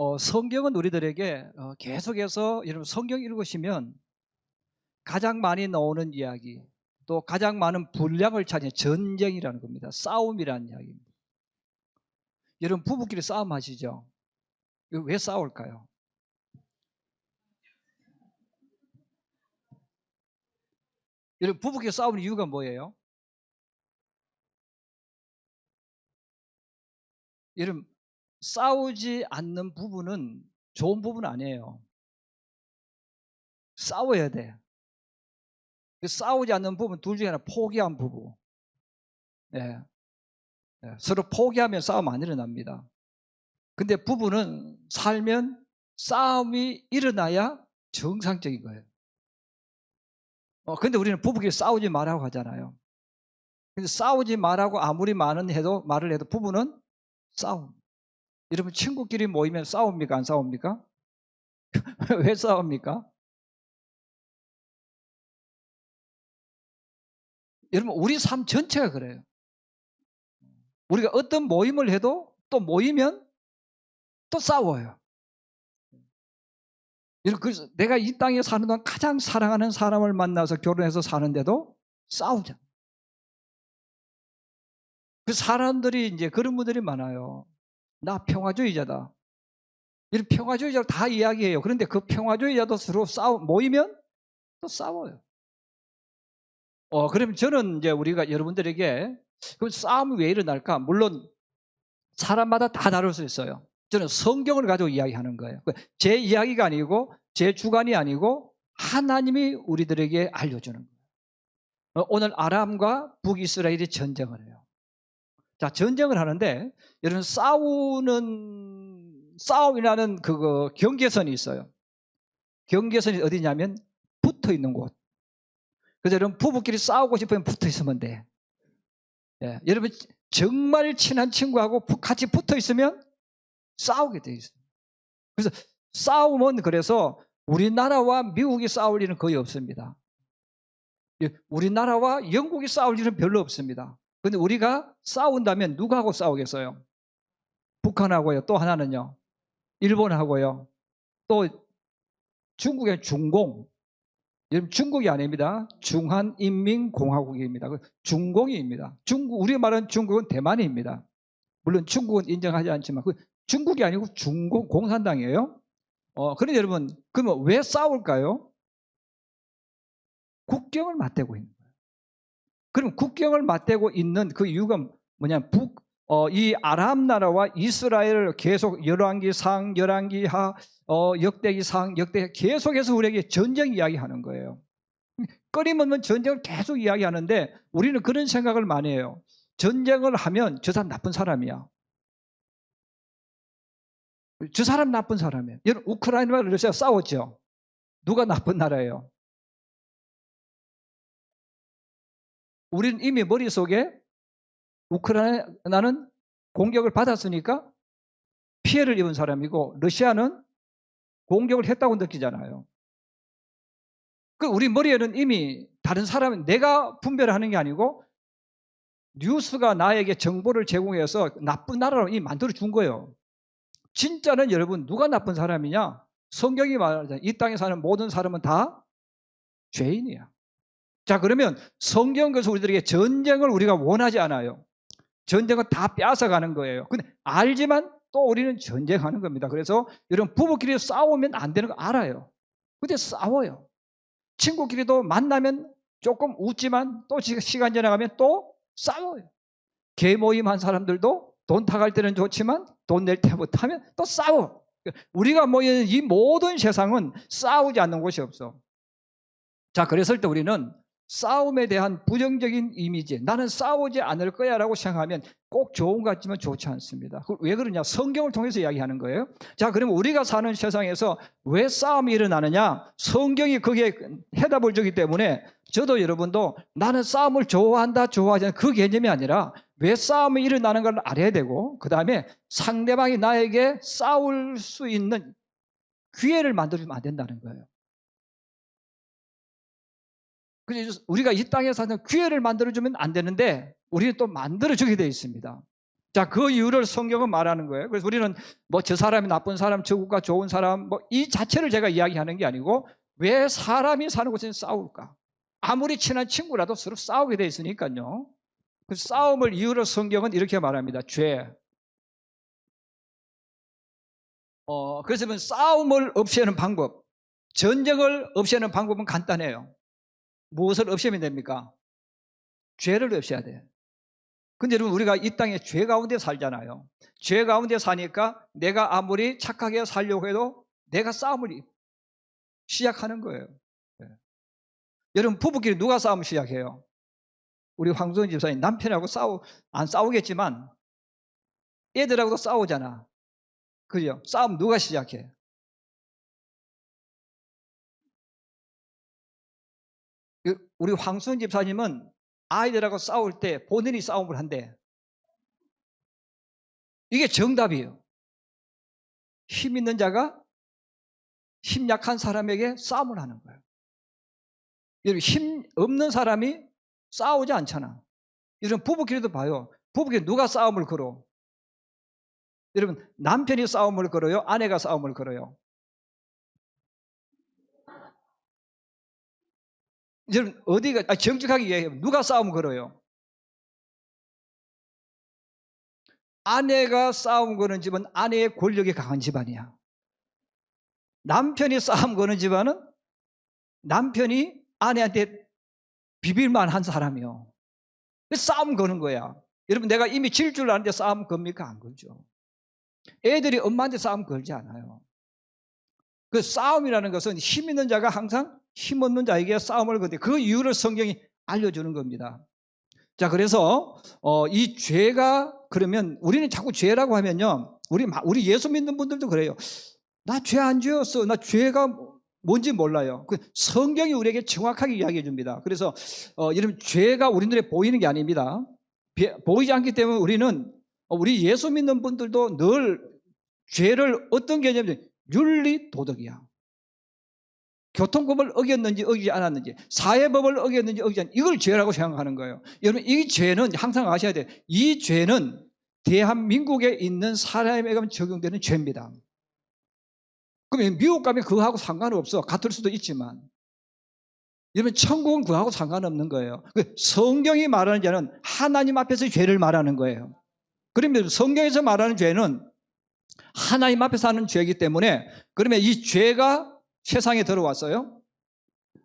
어, 성경은 우리들에게 어, 계속해서 여러분 성경 읽으시면 가장 많이 나오는 이야기 또 가장 많은 분량을 차지한 전쟁이라는 겁니다. 싸움이라는 이야기입니다. 여러분 부부끼리 싸움 하시죠? 이거 왜 싸울까요? 여러분 부부끼리 싸우는 이유가 뭐예요? 여러분 싸우지 않는 부부는 좋은 부부는 아니에요. 싸워야 돼. 그 싸우지 않는 부부는 둘 중에 하나 포기한 부부. 예. 예, 서로 포기하면 싸움 안 일어납니다. 근데 부부는 살면 싸움이 일어나야 정상적인 거예요. 어, 근데 우리는 부부끼리 싸우지 말라고 하잖아요. 근데 싸우지 말라고 아무리 많은 해도 말을 해도 부부는 싸움. 여러분 친구끼리 모이면 싸웁니까? 안 싸웁니까? 왜 싸웁니까? 여러분 우리 삶 전체가 그래요. 우리가 어떤 모임을 해도 또 모이면 또 싸워요. 그래서 내가 이 땅에 사는 동안 가장 사랑하는 사람을 만나서 결혼해서 사는데도 싸우자. 그 사람들이 이제 그런 분들이 많아요. 나 평화주의자다. 이런 평화주의자를 다 이야기해요. 그런데 그 평화주의자도 서로 싸우 모이면 또 싸워요. 어, 그러면 저는 이제 우리가 여러분들에게 그 싸움이 왜 일어날까? 물론 사람마다 다 다를 수 있어요. 저는 성경을 가지고 이야기하는 거예요. 제 이야기가 아니고 제 주관이 아니고 하나님이 우리들에게 알려주는 거예요. 어, 오늘 아람과 북이스라엘이 전쟁을 해요. 자, 전쟁을 하는데 여러분 싸우는 싸움이라는 그거 경계선이 있어요. 경계선이 어디냐면 붙어 있는 곳. 그래서 여러분 부부끼리 싸우고 싶으면 붙어 있으면 돼. 예, 여러분 정말 친한 친구하고 같이 붙어 있으면 싸우게 돼 있어요. 그래서 싸움은 그래서 우리나라와 미국이 싸울 일은 거의 없습니다. 예, 우리나라와 영국이 싸울 일은 별로 없습니다. 근데 우리가 싸운다면 누구하고 싸우겠어요? 북한하고요. 또 하나는요. 일본하고요. 또 중국의 중공. 여러분 중국이 아닙니다. 중한인민공화국입니다. 그 중공입니다. 중국 우리 말하는 중국은 대만입니다. 물론 중국은 인정하지 않지만 그 중국이 아니고 중공 공산당이에요. 어, 그런데 여러분 그러면 왜 싸울까요? 국경을 맞대고 있는. 그럼 국경을 맞대고 있는 그 이유가 뭐냐? 북, 어, 이 아랍 나라와 이스라엘을 계속 열왕기 상, 열왕기 하, 어, 역대기 상, 역대 계속해서 우리에게 전쟁 이야기하는 거예요. 끊임없는 전쟁을 계속 이야기하는데 우리는 그런 생각을 많이 해요. 전쟁을 하면 저 사람 나쁜 사람이야. 저 사람 나쁜 사람이에요. 여러분 우크라이나와 러시아 싸웠죠. 누가 나쁜 나라예요? 우리는 이미 머릿속에 우크라이나는 공격을 받았으니까 피해를 입은 사람이고 러시아는 공격을 했다고 느끼잖아요. 그 우리 머리에는 이미 다른 사람 내가 분별하는 게 아니고 뉴스가 나에게 정보를 제공해서 나쁜 나라로 이 만들어 준 거예요. 진짜는 여러분 누가 나쁜 사람이냐? 성경이 말하잖아요. 이 땅에 사는 모든 사람은 다 죄인이야. 자, 그러면 성경에서 우리들에게 전쟁을 우리가 원하지 않아요. 전쟁은 다 빼앗아가는 거예요. 근데 알지만 또 우리는 전쟁하는 겁니다. 그래서 여러분 부부끼리 싸우면 안 되는 거 알아요. 근데 싸워요. 친구끼리도 만나면 조금 웃지만 또 시간 지나가면 또 싸워요. 개 모임 한 사람들도 돈 타갈 때는 좋지만 돈 낼 때부터 하면 또 싸워. 우리가 모이는 이 모든 세상은 싸우지 않는 곳이 없어. 자, 그랬을 때 우리는 싸움에 대한 부정적인 이미지, 나는 싸우지 않을 거야 라고 생각하면 꼭 좋은 것 같지만 좋지 않습니다. 왜 그러냐? 성경을 통해서 이야기하는 거예요. 자, 그러면 우리가 사는 세상에서 왜 싸움이 일어나느냐? 성경이 거기에 해답을 주기 때문에 저도 여러분도 나는 싸움을 좋아한다, 좋아하지 않는 그 개념이 아니라 왜 싸움이 일어나는 걸 알아야 되고, 그 다음에 상대방이 나에게 싸울 수 있는 기회를 만들어주면 안 된다는 거예요. 그래서 우리가 이 땅에 사는 기회를 만들어주면 안 되는데 우리는 또 만들어주게 되어 있습니다. 자, 그 이유를 성경은 말하는 거예요. 그래서 우리는 뭐 저 사람이 나쁜 사람, 저 국가 좋은 사람, 뭐 이 자체를 제가 이야기하는 게 아니고 왜 사람이 사는 곳에서 싸울까? 아무리 친한 친구라도 서로 싸우게 돼 있으니까요. 그 싸움을 이유로 성경은 이렇게 말합니다. 죄. 어, 그래서 뭐 싸움을 없애는 방법, 전쟁을 없애는 방법은 간단해요. 무엇을 없애면 됩니까? 죄를 없애야 돼. 근데 여러분 우리가 이 땅에 죄 가운데 살잖아요. 죄 가운데 사니까 내가 아무리 착하게 살려고 해도 내가 싸움을 시작하는 거예요. 네. 여러분 부부끼리 누가 싸움 시작해요? 우리 황소연 집사님 남편하고 싸우 안 싸우겠지만 애들하고도 싸우잖아. 그죠? 싸움 누가 시작해? 우리 황순 집사님은 아이들하고 싸울 때 본인이 싸움을 한대. 이게 정답이에요. 힘 있는 자가 힘 약한 사람에게 싸움을 하는 거예요. 여러분, 힘 없는 사람이 싸우지 않잖아. 이런 부부끼리도 봐요. 부부끼리 누가 싸움을 걸어? 여러분, 남편이 싸움을 걸어요? 아내가 싸움을 걸어요? 여러분, 어디가, 아, 정직하게 얘기해요. 누가 싸움 걸어요? 아내가 싸움 거는 집은 아내의 권력이 강한 집안이야. 남편이 싸움 거는 집안은 남편이 아내한테 비빌만 한 사람이요. 싸움 거는 거야. 여러분, 내가 이미 질 줄 아는데 싸움 겁니까? 안 걸죠. 애들이 엄마한테 싸움 걸지 않아요. 그 싸움이라는 것은 힘 있는 자가 항상 힘 없는 자에게 싸움을 거는데 그 이유를 성경이 알려주는 겁니다. 자, 그래서 어, 이 죄가 그러면 우리는 자꾸 죄라고 하면요, 우리 우리 예수 믿는 분들도 그래요. 나 죄 안 지었어. 나 죄가 뭔지 몰라요. 그 성경이 우리에게 정확하게 이야기해 줍니다. 그래서 어, 이런 죄가 우리 눈에 보이는 게 아닙니다. 보이지 않기 때문에 우리는 어, 우리 예수 믿는 분들도 늘 죄를 어떤 개념이 윤리 도덕이야. 교통법을 어겼는지 어기지 않았는지 사회법을 어겼는지 어기지 않는지 이걸 죄라고 생각하는 거예요. 여러분 이 죄는 항상 아셔야 돼요. 이 죄는 대한민국에 있는 사람에게 적용되는 죄입니다. 그러면 미국 가면 그거하고 상관없어. 같을 수도 있지만. 여러분 천국은 그거하고 상관없는 거예요. 그 성경이 말하는 죄는 하나님 앞에서 죄를 말하는 거예요. 그러면 성경에서 말하는 죄는 하나님 앞에서 하는 죄이기 때문에 그러면 이 죄가 세상에 들어왔어요.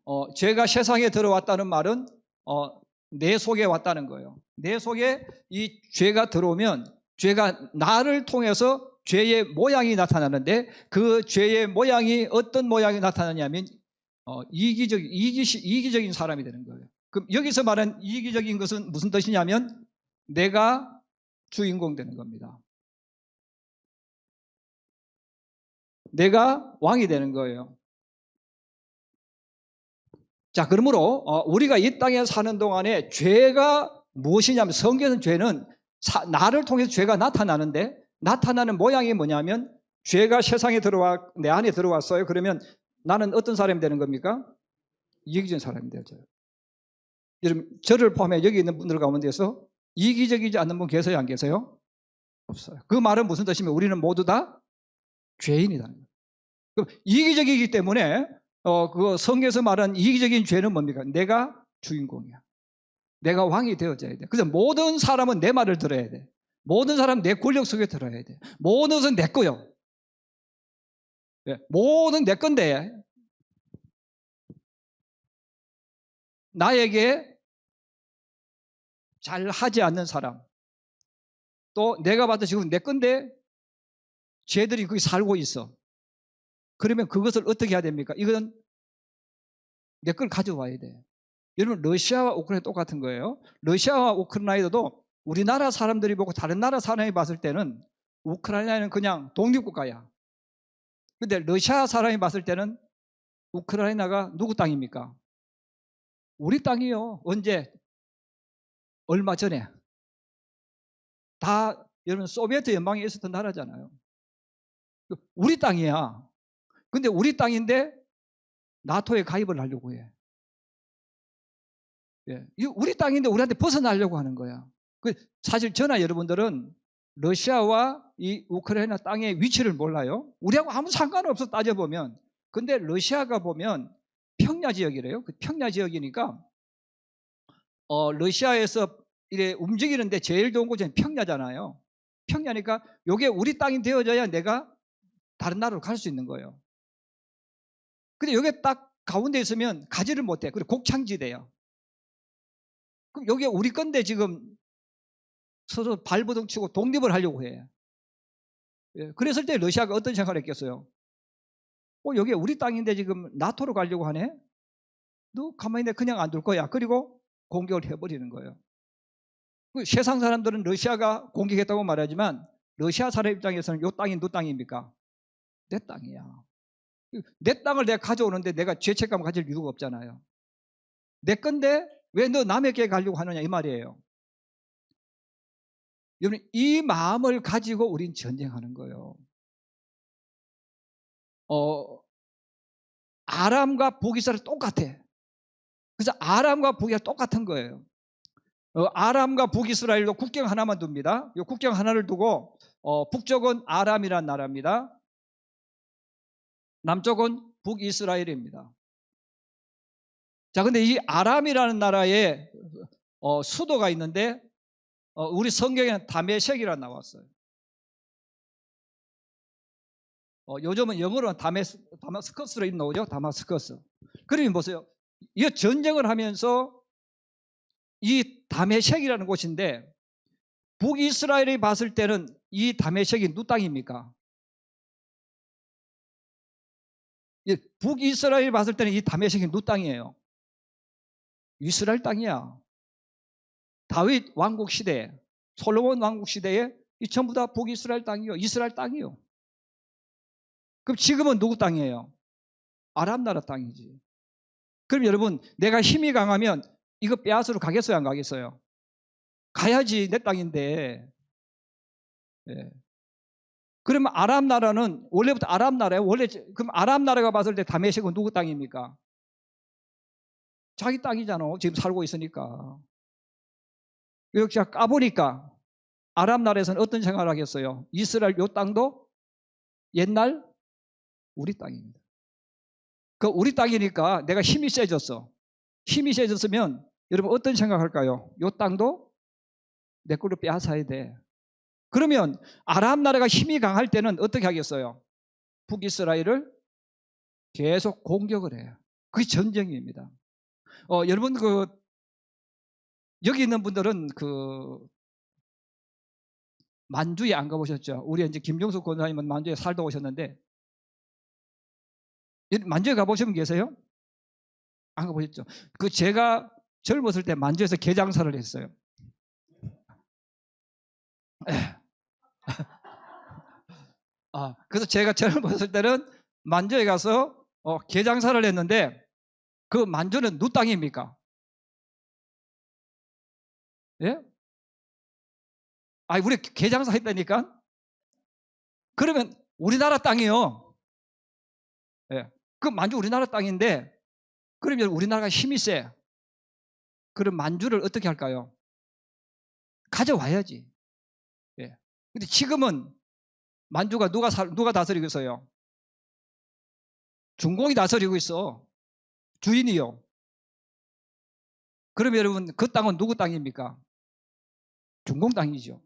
어, 죄가 세상에 들어왔다는 말은 어, 내 속에 왔다는 거예요. 내 속에 이 죄가 들어오면 죄가 나를 통해서 죄의 모양이 나타나는데 그 죄의 모양이 어떤 모양이 나타나냐면 어, 이기적, 이기, 이기적인 사람이 되는 거예요. 그럼 여기서 말한 이기적인 것은 무슨 뜻이냐면 내가 주인공 되는 겁니다. 내가 왕이 되는 거예요. 자, 그러므로 어, 우리가 이 땅에 사는 동안에 죄가 무엇이냐면 성경에서 죄는 사, 나를 통해서 죄가 나타나는데 나타나는 모양이 뭐냐면 죄가 세상에 들어와 내 안에 들어왔어요. 그러면 나는 어떤 사람이 되는 겁니까? 이기적인 사람이 되죠. 여러분 저를 포함해 여기 있는 분들 가운데서 이기적이지 않는 분 계세요? 안 계세요? 없어요. 그 말은 무슨 뜻이면 우리는 모두 다 죄인이라는 거예요. 그럼 이기적이기 때문에 어, 그 성경에서 말하는 이기적인 죄는 뭡니까? 내가 주인공이야. 내가 왕이 되어져야 돼. 그래서 모든 사람은 내 말을 들어야 돼. 모든 사람 내 권력 속에 들어야 돼. 모든 것은 내 거요. 네, 모든 내 건데 나에게 잘 하지 않는 사람 또 내가 봐도 지금 내 건데 쟤들이 거기 살고 있어. 그러면 그것을 어떻게 해야 됩니까? 이건 내 걸 가져와야 돼. 여러분 러시아와 우크라이나 똑같은 거예요. 러시아와 우크라이나도 우리나라 사람들이 보고 다른 나라 사람이 봤을 때는 우크라이나는 그냥 독립국가야. 근데 러시아 사람이 봤을 때는 우크라이나가 누구 땅입니까? 우리 땅이요. 언제? 얼마 전에. 다 여러분 소비에트 연방에 있었던 나라잖아요. 우리 땅이야. 근데 우리 땅인데 나토에 가입을 하려고 해. 예. 우리 땅인데 우리한테 벗어나려고 하는 거야. 그 사실 저나 여러분들은 러시아와 이 우크라이나 땅의 위치를 몰라요. 우리하고 아무 상관없어 따져보면. 근데 러시아가 보면 평야 지역이래요. 그 평야 지역이니까 어, 러시아에서 이래 움직이는데 제일 좋은 곳은 평야잖아요. 평야니까 요게 우리 땅이 되어져야 내가 다른 나라로 갈 수 있는 거예요. 근데 여기 딱 가운데 있으면 가지를 못해. 그리고 곡창지대야. 그럼 여기 우리 건데 지금 서로 발버둥 치고 독립을 하려고 해. 예, 그랬을 때 러시아가 어떤 생각을 했겠어요? 어, 여기 우리 땅인데 지금 나토로 가려고 하네? 너 가만히 내 그냥 안 둘 거야. 그리고 공격을 해버리는 거예요. 그 세상 사람들은 러시아가 공격했다고 말하지만 러시아 사람 입장에서는 요 땅이 누 땅입니까? 내 땅이야. 내 땅을 내가 가져오는데 내가 죄책감을 가질 이유가 없잖아요. 내 건데 왜 너 남에게 가려고 하느냐 이 말이에요. 여러분 이 마음을 가지고 우린 전쟁하는 거예요. 어, 아람과 북이스라엘 똑같아. 그래서 아람과 북이 똑같은 거예요. 어, 아람과 북이스라엘도 국경 하나만 둡니다. 이 국경 하나를 두고 어, 북쪽은 아람이란 나라입니다. 남쪽은 북이스라엘입니다. 자, 근데 이 아람이라는 나라에 어, 수도가 있는데 어, 우리 성경에는 다메섹이라 나왔어요. 어, 요즘은 영어로는 다메스, 다마스커스로 나오죠. 다마스커스. 그러면 보세요. 이 전쟁을 하면서 이 다메섹이라는 곳인데 북이스라엘이 봤을 때는 이 다메섹이 누 땅입니까? 북이스라엘이 봤을 때는 이 다메섹이 누 땅이에요. 이스라엘 땅이야. 다윗 왕국 시대, 솔로몬 왕국 시대에 이 전부 다 북이스라엘 땅이요. 이스라엘 땅이요. 그럼 지금은 누구 땅이에요? 아랍 나라 땅이지. 그럼 여러분, 내가 힘이 강하면 이거 빼앗으러 가겠어요? 안 가겠어요? 가야지 내 땅인데. 예. 그러면 아랍 나라는 원래부터 아랍 나라예요. 원래 그럼 아랍 나라가 봤을 때 다메섹은 누구 땅입니까? 자기 땅이잖아. 지금 살고 있으니까. 제가 까보니까 아랍 나라에서는 어떤 생각을 하겠어요? 이스라엘 요 땅도 옛날 우리 땅입니다. 그 우리 땅이니까 내가 힘이 세졌어. 힘이 세졌으면 여러분 어떤 생각할까요? 요 땅도 내 걸로 빼앗아야 돼. 그러면 아랍 나라가 힘이 강할 때는 어떻게 하겠어요? 북이스라엘을 계속 공격을 해요. 그게 전쟁입니다. 어, 여러분 그 여기 있는 분들은 그 만주에 안 가보셨죠? 우리 이제 김종숙 권사님은 만주에 살다 오셨는데 만주에 가보신 분 계세요? 안 가보셨죠? 그 제가 젊었을 때 만주에서 개장사를 했어요. 아, 그래서 제가 젊었을 때는 만주에 가서 어, 개장사를 했는데 그 만주는 누 땅입니까? 예? 아, 우리 개장사 했다니까? 그러면 우리나라 땅이요. 예. 그 만주 우리나라 땅인데 그러면 우리나라가 힘이 세. 그럼 만주를 어떻게 할까요? 가져와야지. 예. 근데 지금은 만주가 누가 사, 누가 다스리고 있어요? 중공이 다스리고 있어. 주인이요. 그러면 여러분 그 땅은 누구 땅입니까? 중공 땅이죠.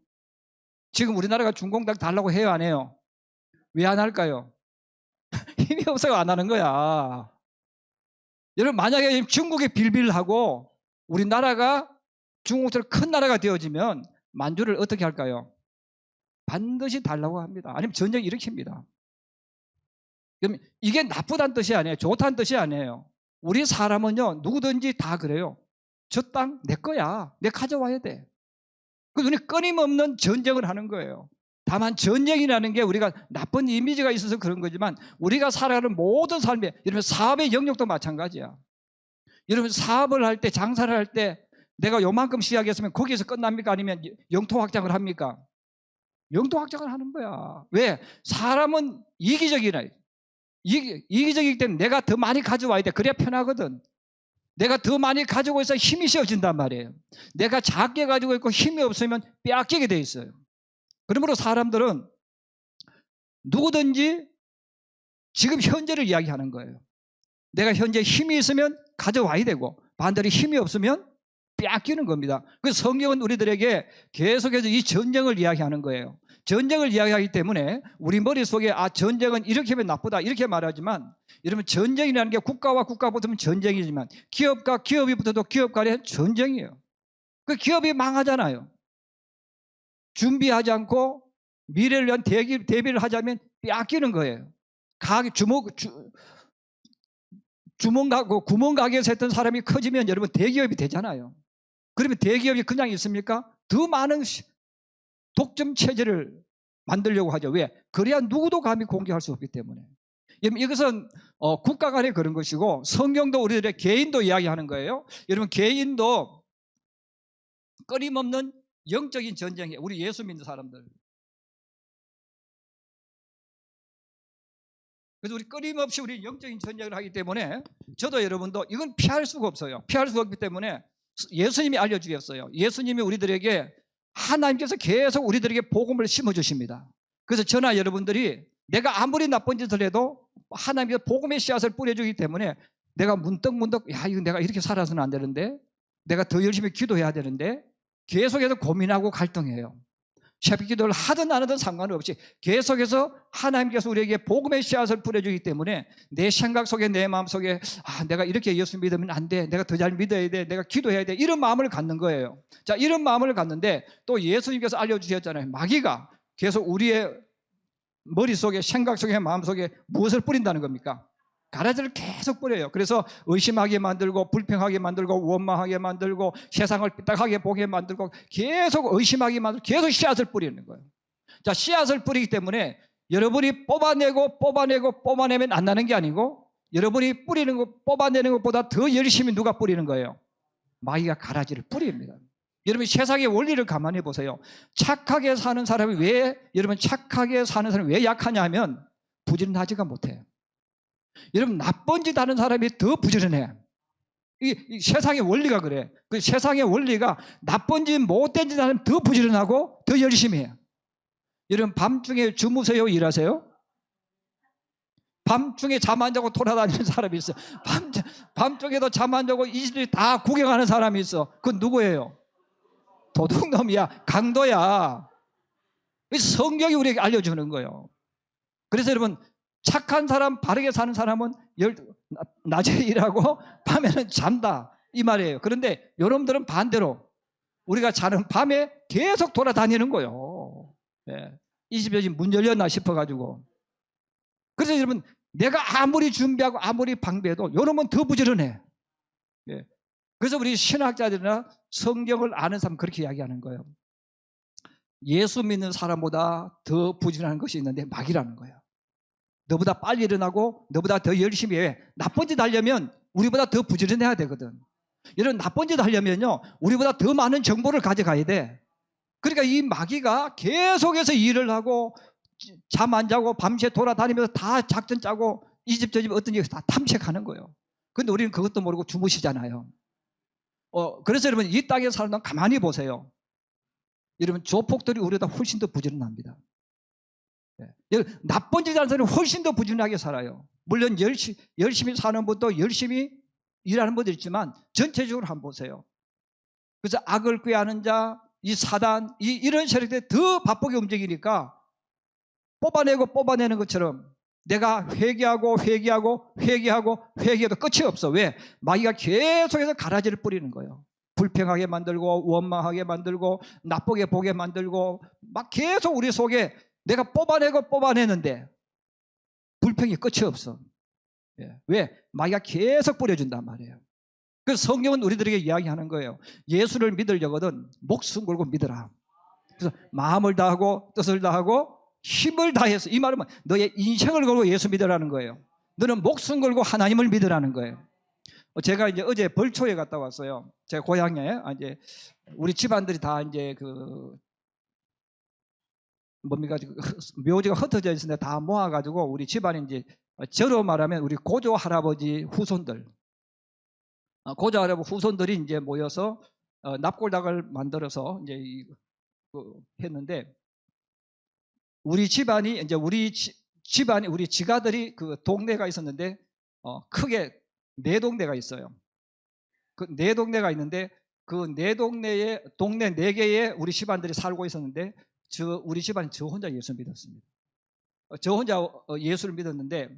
지금 우리나라가 중공 땅 달라고 해요, 안 해요? 왜 안 할까요? 힘이 없어서 안 하는 거야. 여러분 만약에 중국에 빌빌하고 우리나라가 중국처럼 큰 나라가 되어지면 만주를 어떻게 할까요? 반드시 달라고 합니다. 아니면 전쟁 일으킵니다. 그럼 이게 나쁘다는 뜻이 아니에요. 좋다는 뜻이 아니에요. 우리 사람은요, 누구든지 다 그래요. 저 땅 내 거야. 내 가져와야 돼. 그 눈에 끊임없는 전쟁을 하는 거예요. 다만 전쟁이라는 게 우리가 나쁜 이미지가 있어서 그런 거지만 우리가 살아가는 모든 삶에 여러분 사업의 영역도 마찬가지야. 여러분 사업을 할 때 장사를 할 때 내가 요만큼 시작했으면 거기에서 끝납니까? 아니면 영토 확장을 합니까? 영토 확장을 하는 거야. 왜? 사람은 이기적이라. 이기, 이기적이기 때문에 내가 더 많이 가져와야 돼. 그래야 편하거든. 내가 더 많이 가지고 있어 힘이 쉬어진단 말이에요. 내가 작게 가지고 있고 힘이 없으면 빼앗기게 돼 있어요. 그러므로 사람들은 누구든지 지금 현재를 이야기하는 거예요. 내가 현재 힘이 있으면 가져와야 되고 반대로 힘이 없으면 빼앗기는 겁니다. 그래서 성경은 우리들에게 계속해서 이 전쟁을 이야기하는 거예요. 전쟁을 이야기하기 때문에 우리 머릿속에 아 전쟁은 이렇게 하면 나쁘다 이렇게 말하지만 여러분 전쟁이라는 게 국가와 국가 붙으면 전쟁이지만 기업과 기업이 붙어도 기업 간의 전쟁이에요. 그 기업이 망하잖아요. 준비하지 않고 미래를 위한 대기, 대비를 하자면 빼앗기는 거예요. 가게 주먹 주, 주먹 가고 구멍 가게에서 했던 사람이 커지면 여러분 대기업이 되잖아요. 그러면 대기업이 그냥 있습니까? 더 많은 시- 독점 체제를 만들려고 하죠. 왜? 그래야 누구도 감히 공격할 수 없기 때문에. 이것은 어, 국가 간의 그런 것이고 성경도 우리들의 개인도 이야기하는 거예요. 여러분 개인도 끊임없는 영적인 전쟁에 우리 예수 믿는 사람들. 그래서 우리 끊임없이 우리 영적인 전쟁을 하기 때문에 저도 여러분도 이건 피할 수가 없어요. 피할 수가 없기 때문에 예수님이 알려주셨어요. 예수님이 우리들에게 하나님께서 계속 우리들에게 복음을 심어주십니다. 그래서 저나 여러분들이 내가 아무리 나쁜 짓을 해도 하나님께서 복음의 씨앗을 뿌려주기 때문에 내가 문득문득 야 이거 내가 이렇게 살아서는 안 되는데 내가 더 열심히 기도해야 되는데 계속해서 고민하고 갈등해요. 새벽 기도를 하든 안 하든 상관없이 계속해서 하나님께서 우리에게 복음의 씨앗을 뿌려주기 때문에 내 생각 속에 내 마음 속에 아 내가 이렇게 예수 믿으면 안 돼. 내가 더 잘 믿어야 돼. 내가 기도해야 돼. 이런 마음을 갖는 거예요. 자 이런 마음을 갖는데 또 예수님께서 알려주셨잖아요. 마귀가 계속 우리의 머릿속에 생각 속에 마음 속에 무엇을 뿌린다는 겁니까? 가라지를 계속 뿌려요. 그래서 의심하게 만들고 불평하게 만들고 원망하게 만들고 세상을 삐딱하게 보게 만들고 계속 의심하게 만들고 계속 씨앗을 뿌리는 거예요. 자, 씨앗을 뿌리기 때문에 여러분이 뽑아내고 뽑아내고 뽑아내면 안 나는 게 아니고 여러분이 뿌리는 것 뽑아내는 것보다 더 열심히 누가 뿌리는 거예요? 마귀가 가라지를 뿌립니다. 여러분 세상의 원리를 가만히 보세요. 착하게 사는 사람이 왜 여러분 착하게 사는 사람이 왜 약하냐 하면 부지런하지가 못해요. 여러분 나쁜 짓 하는 사람이 더 부지런해. 이, 이 세상의 원리가 그래. 그 세상의 원리가 나쁜 짓 못된 짓 하면 더 부지런하고 더 열심히 해. 여러분 밤중에 주무세요 일하세요? 밤중에 잠 안 자고 돌아다니는 사람이 있어. 밤 밤중에도 잠 안 자고 이 집이 다 구경하는 사람이 있어. 그건 누구예요? 도둑놈이야. 강도야. 이 성경이 우리에게 알려주는 거예요. 그래서 여러분 착한 사람, 바르게 사는 사람은 열, 낮에 일하고 밤에는 잔다. 이 말이에요. 그런데 여러분들은 반대로 우리가 자는 밤에 계속 돌아다니는 거예요. 예. 이 집에 지금 문 열렸나 싶어가지고. 그래서 여러분, 내가 아무리 준비하고 아무리 방비해도 여러분은 더 부지런해. 예. 그래서 우리 신학자들이나 성경을 아는 사람 그렇게 이야기하는 거예요. 예수 믿는 사람보다 더 부지런한 것이 있는데 마귀라는 거예요. 너보다 빨리 일어나고 너보다 더 열심히 해. 나쁜 짓 하려면 우리보다 더 부지런해야 되거든. 이런 나쁜 짓 하려면요. 우리보다 더 많은 정보를 가져가야 돼. 그러니까 이 마귀가 계속해서 일을 하고 잠 안 자고 밤새 돌아다니면서 다 작전 짜고 이 집 저집 어떤 집다 탐색하는 거예요. 근데 우리는 그것도 모르고 주무시잖아요. 어, 그래서 여러분 이 땅에 동 가만히 보세요. 여러분 조폭들이 우리보다 훨씬 더 부지런합니다. 예. 나쁜 짓 하는 사람은 훨씬 더 부지런하게 살아요. 물론 열심히, 열심히 사는 분도 열심히 일하는 분도 있지만 전체적으로 한번 보세요. 그래서 악을 꾀하는 자, 이 사단, 이, 이런 세력들이 더 바쁘게 움직이니까 뽑아내고 뽑아내는 것처럼 내가 회개하고 회개하고 회개하고 회개해도 끝이 없어. 왜? 마귀가 계속해서 가라지를 뿌리는 거예요. 불평하게 만들고 원망하게 만들고 나쁘게 보게 만들고 막 계속 우리 속에 내가 뽑아내고 뽑아내는데 불평이 끝이 없어. 예. 왜? 마귀가 계속 뿌려준단 말이에요. 그래서 성경은 우리들에게 이야기하는 거예요. 예수를 믿으려거든 목숨 걸고 믿어라. 그래서 마음을 다하고 뜻을 다하고 힘을 다해서 이 말은 너의 인생을 걸고 예수 믿으라는 거예요. 너는 목숨 걸고 하나님을 믿으라는 거예요. 제가 이제 어제 벌초에 갔다 왔어요. 제 고향에 아, 이제 우리 집안들이 다 이제 그 뭡니까 묘지가 흩어져 있는데 다 모아가지고 우리 집안이 이제 저로 말하면 우리 고조 할아버지 후손들 어, 고조 할아버지 후손들이 이제 모여서 어, 납골당을 만들어서 이제 이, 그, 했는데 우리 집안이 이제 우리 지- 집안이 우리 지가들이 그 동네가 있었는데 어, 크게 네 동네가 있어요. 그 네 동네가 있는데 그 네 동네에 동네 네 개에 우리 집안들이 살고 있었는데 저 우리 집안이 저 혼자 예수 믿었습니다. 어, 저 혼자 어, 예수를 믿었는데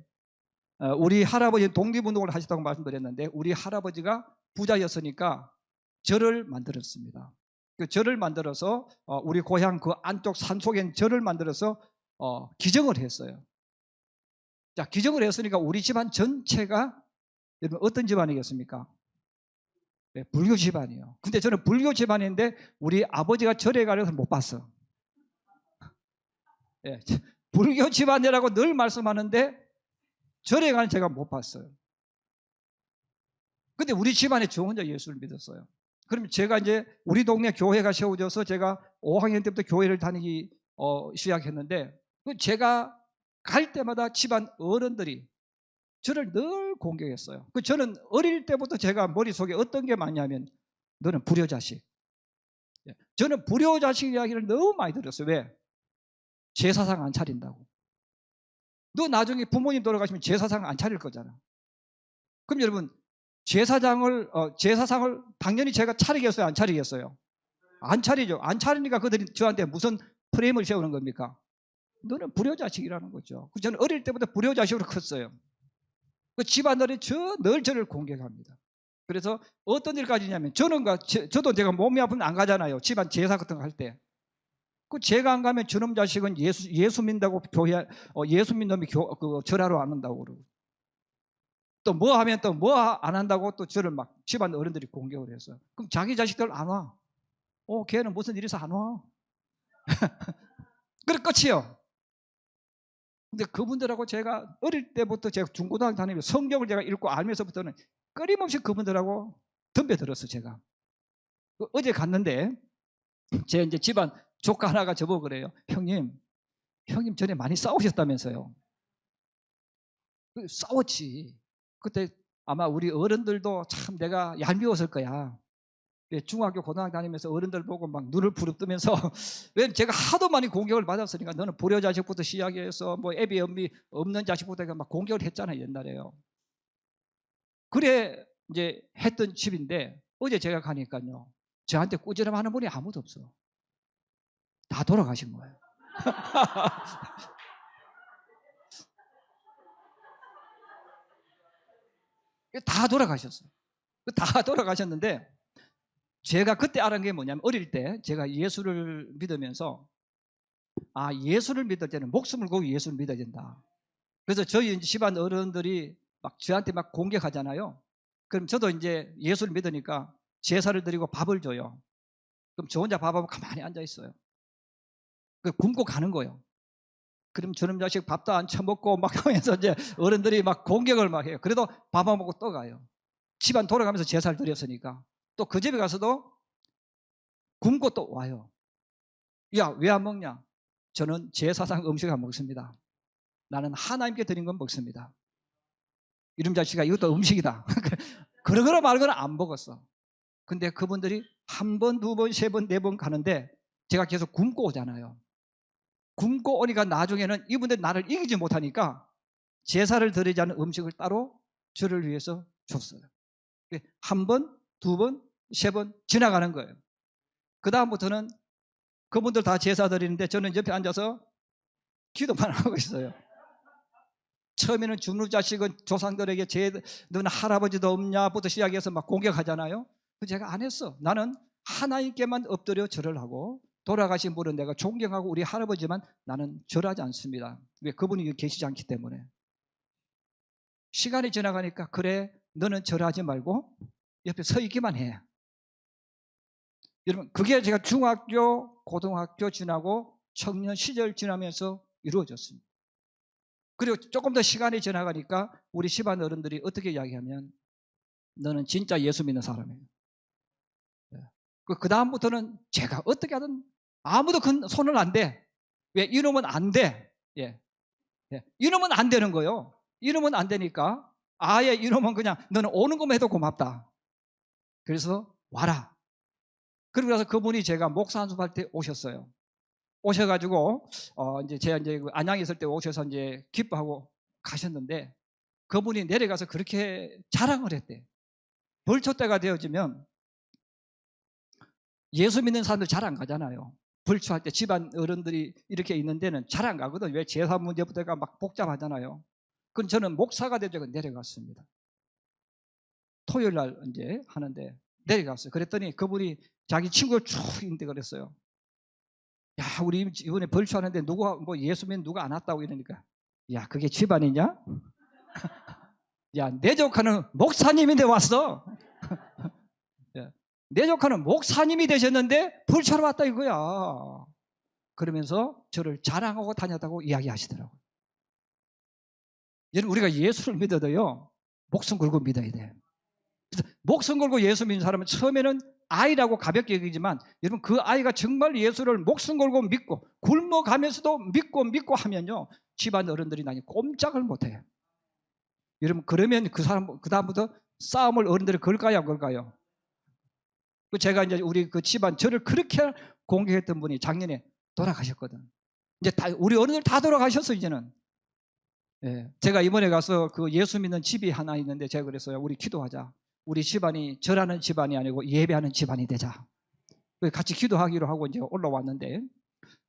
어, 우리 할아버지 독립운동을 하셨다고 말씀드렸는데 우리 할아버지가 부자였으니까 절을 만들었습니다. 그 절을 만들어서 어, 우리 고향 그 안쪽 산 속엔 절을 만들어서 어, 기정을 했어요. 자, 기정을 했으니까 우리 집안 전체가 여러분 어떤 집안이겠습니까? 네, 불교 집안이요. 근데 저는 불교 집안인데 우리 아버지가 절에 가려서 못 봤어. 예, 불교 집안이라고 늘 말씀하는데 절에 가는 제가 못 봤어요. 근데 우리 집안에 저 혼자 예수를 믿었어요. 그럼 제가 이제 우리 동네 교회가 세워져서 제가 5학년 때부터 교회를 다니기 어, 시작했는데 그 제가 갈 때마다 집안 어른들이 저를 늘 공격했어요. 그 저는 어릴 때부터 제가 머릿속에 어떤 게 많냐면 너는 불효자식. 예, 저는 불효자식 이야기를 너무 많이 들었어요. 왜? 제사상 안 차린다고. 너 나중에 부모님 돌아가시면 제사상 안 차릴 거잖아. 그럼 여러분 제사장을 어, 제사상을 당연히 제가 차리겠어요, 안 차리겠어요? 안 차리죠. 안 차리니까 그들이 저한테 무슨 프레임을 세우는 겁니까? 너는 불효자식이라는 거죠. 그 저는 어릴 때부터 불효자식으로 컸어요. 그 집안들이 저 늘 저를 공격합니다. 그래서 어떤 일까지냐면 저는 가, 저, 저도 제가 몸이 아프면 안 가잖아요. 집안 제사 같은 거 할 때. 그 제가 안 가면 저놈 자식은 예수 예수 믿다고 교회 어, 예수 믿는 놈이 교, 그 절하러 안 온다고 그러고 또 뭐 하면 또 뭐 안 한다고 또 저를 막 집안 어른들이 공격을 해서 그럼 자기 자식들 안 와. 어, 걔는 무슨 일이 있어 안 와. 그래 끝이요. 근데 그분들하고 제가 어릴 때부터 제가 중고등학교 다니면서 성경을 제가 읽고 알면서부터는 끊임없이 그분들하고 덤벼들었어 제가. 그 어제 갔는데 제 이제 집안 조카 하나가 저보고 그래요. 형님, 형님 전에 많이 싸우셨다면서요. 그 싸웠지. 그때 아마 우리 어른들도 참 내가 얄미웠을 거야. 예, 중학교 고등학교 다니면서 어른들 보고 막 눈을 부릅뜨면서 왜 제가 하도 많이 공격을 받았으니까 너는 불효 자식부터 시작해서 뭐 애비 엄미 없는 자식부터 막 공격을 했잖아요 옛날에요. 그래 이제 했던 집인데 어제 제가 가니까요 저한테 꾸지람 하는 분이 아무도 없어. 다 돌아가신 거예요. 다 돌아가셨어요. 다 돌아가셨는데 제가 그때 알은 게 뭐냐면 어릴 때 제가 예수를 믿으면서 아 예수를 믿을 때는 목숨을 걸고 예수를 믿어야 된다. 그래서 저희 집안 어른들이 막 저한테 막 공격하잖아요. 그럼 저도 이제 예수를 믿으니까 제사를 드리고 밥을 줘요. 그럼 저 혼자 밥하고 가만히 앉아 있어요. 그 굶고 가는 거예요. 그럼 저놈 자식 밥도 안 처먹고 막 하면서 이제 어른들이 막 공격을 막 해요. 그래도 밥안 먹고 또 가요. 집안 돌아가면서 제사를 드렸으니까. 또 그 집에 가서도 굶고 또 와요. 야, 왜 안 먹냐? 저는 제사상 음식 안 먹습니다. 나는 하나님께 드린 건 먹습니다. 이름 자식아 이것도 음식이다. 그러거나 말거나 안 먹었어. 근데 그분들이 한 번, 두 번, 세 번, 네 번 가는데 제가 계속 굶고 오잖아요. 굶고 오니까 나중에는 이분들 나를 이기지 못하니까 제사를 드리지 않은 음식을 따로 저를 위해서 줬어요. 한 번, 두 번, 세 번 지나가는 거예요. 그 다음부터는 그분들 다 제사 드리는데 저는 옆에 앉아서 기도만 하고 있어요. 처음에는 죽는 자식은 조상들에게 제, 너는 할아버지도 없냐부터 시작해서 막 공격하잖아요. 그 제가 안 했어. 나는 하나님께만 엎드려 절을 하고 돌아가신 분은 내가 존경하고 우리 할아버지만 나는 절하지 않습니다. 왜 그분이 계시지 않기 때문에. 시간이 지나가니까 그래 너는 절하지 말고 옆에 서 있기만 해. 여러분 그게 제가 중학교, 고등학교 지나고 청년 시절 지나면서 이루어졌습니다. 그리고 조금 더 시간이 지나가니까 우리 집안 어른들이 어떻게 이야기하면 너는 진짜 예수 믿는 사람이에요. 그 다음부터는 제가 어떻게 하든 아무도 그 손을 안 대. 왜? 이놈은 안 돼. 예. 예. 이놈은 안 되는 거요. 이놈은 안 되니까 아예 이놈은 그냥 너는 오는 것만 해도 고맙다. 그래서 와라. 그러고 나서 그분이 제가 목사 한수할 때 오셨어요. 오셔가지고 어 이제 제가 이제 그 안양에 있을 때 오셔서 이제 기뻐하고 가셨는데 그분이 내려가서 그렇게 자랑을 했대. 벌초 때가 되어지면 예수 믿는 사람들 잘 안 가잖아요. 벌초할 때 집안 어른들이 이렇게 있는 데는 잘 안 가거든. 왜 제사 문제부터가 막 복잡하잖아요. 그럼 저는 목사가 되자고 내려갔습니다. 토요일 날 이제 하는데 내려갔어요. 그랬더니 그분이 자기 친구를 쭉 있는데 그랬어요. 야, 우리 이번에 벌초하는데 누가 뭐 예수 믿는 누가 안 왔다고 이러니까 야, 그게 집안이냐? 야, 내 조카는 목사님인데 왔어. 야, 내 조카는 목사님이 되셨는데 벌초하러 왔다 이거야. 그러면서 저를 자랑하고 다녔다고 이야기하시더라고요. 여러분 우리가 예수를 믿어도요 목숨 걸고 믿어야 돼. 그래서 목숨 걸고 예수 믿는 사람은 처음에는 아이라고 가볍게 여기지만 여러분 그 아이가 정말 예수를 목숨 걸고 믿고 굶어가면서도 믿고 믿고 하면요 집안 어른들이 나니 꼼짝을 못해요. 여러분 그러면 그 사람 그 다음부터 싸움을 어른들이 걸까요 안 걸까요? 그 제가 이제 우리 그 집안 저를 그렇게 공격했던 분이 작년에 돌아가셨거든. 이제 다 우리 어른들 다 돌아가셨어 이제는. 예, 제가 이번에 가서 그 예수 믿는 집이 하나 있는데 제가 그랬어요. 우리 기도하자. 우리 집안이 절하는 집안이 아니고 예배하는 집안이 되자. 그래서 같이 기도하기로 하고 이제 올라왔는데,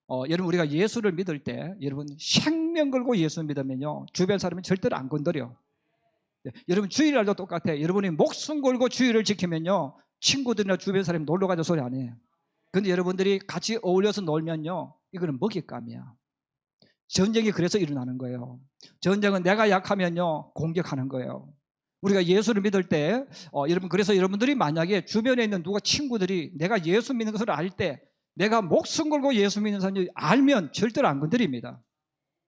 어, 여러분 우리가 예수를 믿을 때, 여러분 생명 걸고 예수 믿으면요 주변 사람이 절대로 안 건드려. 예, 여러분 주일날도 똑같아. 여러분이 목숨 걸고 주일을 지키면요 친구들이나 주변 사람이 놀러 가자 소리 안 해. 근데 여러분들이 같이 어울려서 놀면요 이거는 먹잇감이야. 전쟁이 그래서 일어나는 거예요. 전쟁은 내가 약하면요 공격하는 거예요. 우리가 예수를 믿을 때 어, 여러분 그래서 여러분들이 만약에 주변에 있는 누가 친구들이 내가 예수 믿는 것을 알 때 내가 목숨 걸고 예수 믿는 사람이 알면 절대로 안 건드립니다.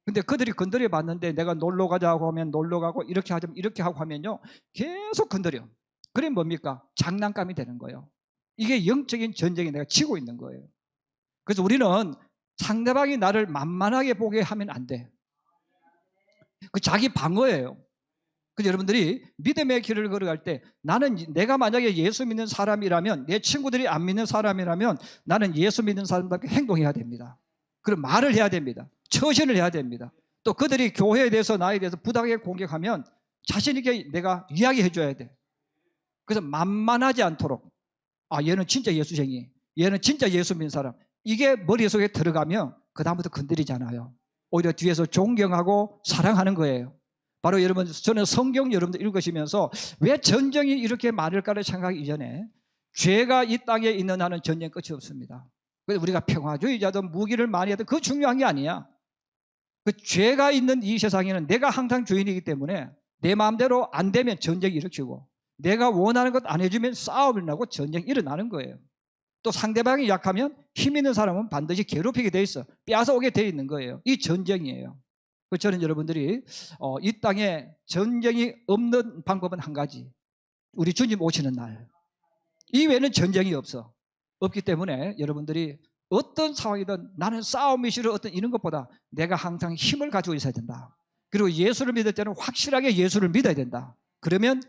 근데 그들이 건드려 봤는데 내가 놀러 가자고 하면 놀러 가고 이렇게 하자면 이렇게 하고 하면요 계속 건드려. 그래 뭡니까? 장난감이 되는 거예요. 이게 영적인 전쟁이 내가 치고 있는 거예요. 그래서 우리는 상대방이 나를 만만하게 보게 하면 안 돼. 그 자기 방어예요. 그래서 여러분들이 믿음의 길을 걸어갈 때 나는 내가 만약에 예수 믿는 사람이라면 내 친구들이 안 믿는 사람이라면 나는 예수 믿는 사람답게 행동해야 됩니다. 그럼 말을 해야 됩니다. 처신을 해야 됩니다. 또 그들이 교회에 대해서 나에 대해서 부당하게 공격하면 자신 있게 내가 이야기해 줘야 돼. 그래서 만만하지 않도록 아 얘는 진짜 예수쟁이 얘는 진짜 예수 믿는 사람 이게 머릿속에 들어가면 그 다음부터 건드리잖아요. 오히려 뒤에서 존경하고 사랑하는 거예요. 바로 여러분 저는 성경 여러분들 읽으시면서 왜 전쟁이 이렇게 많을까를 생각하기 이전에 죄가 이 땅에 있는 한은 전쟁 끝이 없습니다. 그래서 우리가 평화주의자든 무기를 많이 하든 그거 중요한 게 아니야. 그 죄가 있는 이 세상에는 내가 항상 주인이기 때문에 내 마음대로 안 되면 전쟁이 일으키고 내가 원하는 것 안 해주면 싸움이 나고 전쟁이 일어나는 거예요. 또 상대방이 약하면 힘 있는 사람은 반드시 괴롭히게 돼 있어. 빼앗아 오게 돼 있는 거예요. 이 전쟁이에요. 그 저는 여러분들이 어, 이 땅에 전쟁이 없는 방법은 한 가지. 우리 주님 오시는 날. 이외에는 전쟁이 없어. 없기 때문에 여러분들이 어떤 상황이든 나는 싸움이 싫어 어떤 이런 것보다 내가 항상 힘을 가지고 있어야 된다. 그리고 예수를 믿을 때는 확실하게 예수를 믿어야 된다. 그러면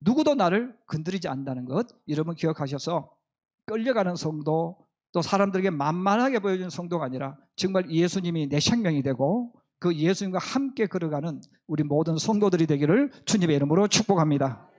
누구도 나를 건드리지 않는다는 것 여러분 기억하셔서 끌려가는 성도 또 사람들에게 만만하게 보여주는 성도가 아니라 정말 예수님이 내 생명이 되고 그 예수님과 함께 걸어가는 우리 모든 성도들이 되기를 주님의 이름으로 축복합니다.